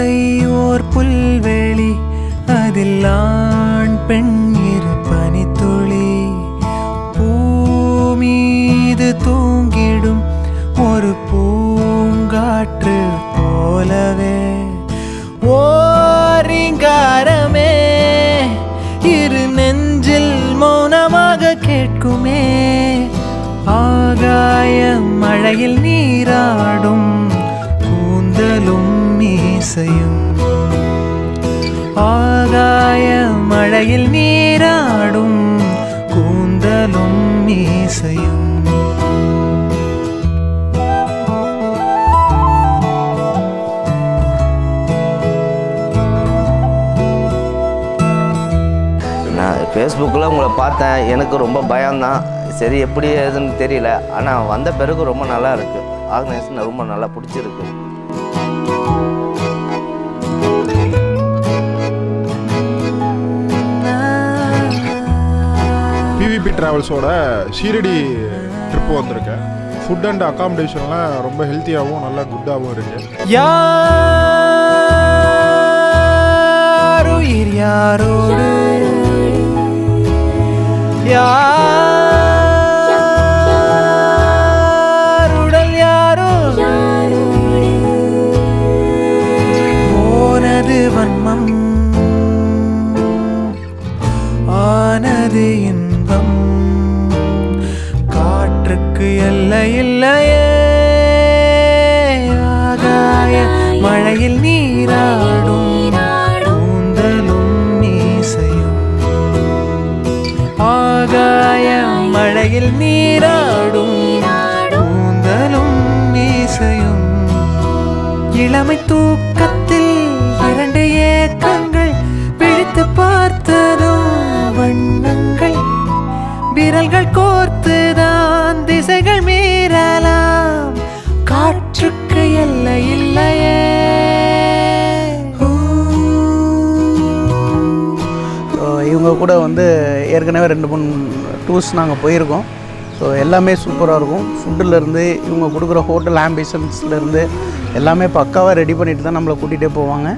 ஆசை ஓர் புல்வெளி அதில் ஆண் பெண் இரு பனித்துளி. பூமீது தூங்கிடும் ஒரு பூங்காற்று போலவே. ஓரிங்காரமே இரு நெஞ்சில் மௌனமாக கேட்குமே. ஆகாய மழையில் நீராடும் இசையும் ஆகாய மழையில் நீராடும் கூந்தலும் இசையும் நான் ஃபேஸ்புக்கில் உங்களை பார்த்தேன். எனக்கு ரொம்ப பயம்தான். சரி எப்படி ஏதுன்னு தெரியல. ஆனால் வந்த பிறகு ரொம்ப நல்லா இருக்குது ஆர்கனைசேஷன் ரொம்ப நல்லா பிடிச்சிருக்கு. ட்ராவல்ஸோட ஷீரடி ட்ரிப்பு வந்திருக்கேன். ஃபுட் அண்ட் அக்காமடேஷன்லாம் ரொம்ப ஹெல்த்தியாகவும் நல்லா குட்டாகவும் இருக்கு. யாருயிர் யாரோடு? யாருடல் யாரோ போனது வன்மம் ஆனது இன்பம். இல்லையே ஆகாய மழையில் நீராடும் கூந்தலும் மீசையும். ஆகாய மழையில் நீராடும் கூந்தலும் மீசையும். இளமை தூக்கத்தில் விரல்கள் கோர்த்துதான் திசைகள் மீறலாம். காற்றுக்கு எல்லை இல்லையே. இவங்க கூட வந்து ஏற்கனவே ரெண்டு மூணு டூர்ஸ் நாங்கள் போயிருக்கோம். ஸோ எல்லாமே சூப்பராக இருக்கும். ஃபுட்டுலேருந்து இவங்க கொடுக்குற ஹோட்டல் ஆம்பிஷன்ஸ்லேருந்து எல்லாமே பக்காவாக ரெடி பண்ணிட்டு தான் நம்மளை கூட்டிகிட்டே போவாங்க.